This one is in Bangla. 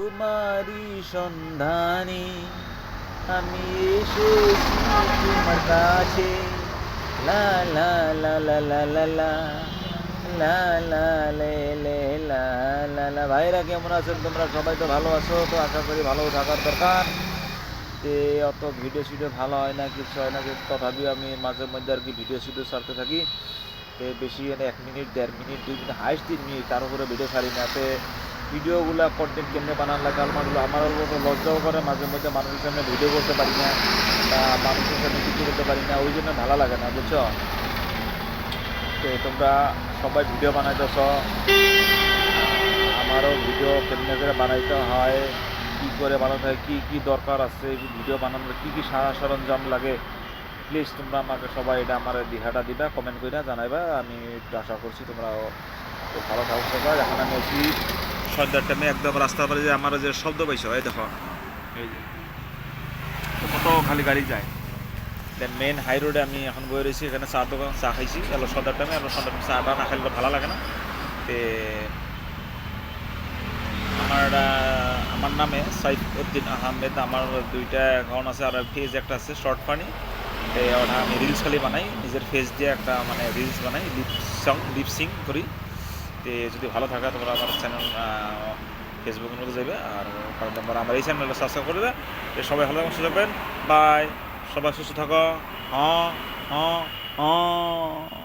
তোমারই সন্ধানে আমি এসেছি তোমার কাছে। লা লা লা লা লা লা লা ভাইরা, কেমন আছেন? তোমরা সবাই তো ভালো আছো, তো আশা করি ভালো থাকার দরকার। যে অত ভিডিও সিডিও ভালো হয় না, কিছু হয় না তথাপিও আমি মাঝে মধ্যে আর কি ভিডিও সিডিও ছাড়তে থাকি। তো বেশি এক মিনিট, দেড় মিনিট, দুই মিনিট, হাইস্ট তিন মিনিট, তার উপরে ভিডিও ছাড়ি না। তো ভিডিওগুলো কন্টেন্ট কেমনে বানান লাগে আমারগুলো আমার মতো লজ্জাও করে, মাঝে মধ্যে মানুষের সামনে ভিডিও করতে পারি না, বা মানুষের সামনে কিছু করতে পারি না, ওই জন্য ভালো লাগে না, বুঝছ? তো তোমরা সবাই ভিডিও বানাইতেছ। আমারও ভিডিও কেমনে করে বানাইতে হয়, কি করে বানাতে হয়, কী কী দরকার আছে, ভিডিও বানানোর কী কী সারা সরঞ্জাম লাগে। প্লিজ তোমরা আমাকে সবাই এটা আমার দিহাটা দিবা কমেন্ট করে জানাইবা, আমি আশা করছি তোমরা খুব ভালো থাকো সবাই। এখন আমি আছি সন্ধ্যার টাইমে একদম রাস্তা পারে যে আমার যে শব্দ পাইছো, এই দেখো। কত খালি গাড়ি যায়। দেন মেন হাই রোডে আমি এখন বয়ে রয়েছি এখানে চা দোকান, চা খাইছি। এলো সন্ধ্যার টাইমে এলো সন্ধ্যার টাইমে চাটা না খাইলে ভালো লাগে না। তে আমার আমার নামে সাইফ উদ্দিন আহমেদ, আমার দুইটা অ্যাকাউন্ট আছে, আর পেজ একটা আছে শর্ট ফানি ওটা আমি রিলস খালি বানাই, নিজের ফেস দিয়ে একটা মানে রিলস বানাই লিপ সং লিপ সিং করি। তে যদি ভালো থাকে, তোমরা আমার চ্যানেল ফেসবুকের মধ্যে যাবে আর তোমরা আমার এই চ্যানেলটা সাবস্ক্রাইব করে দেবে। সবাই ভালো থাকুন থাকবেন। বাই সবাই সুস্থ থাকো। হ্যাঁ হ্যাঁ হ্যাঁ।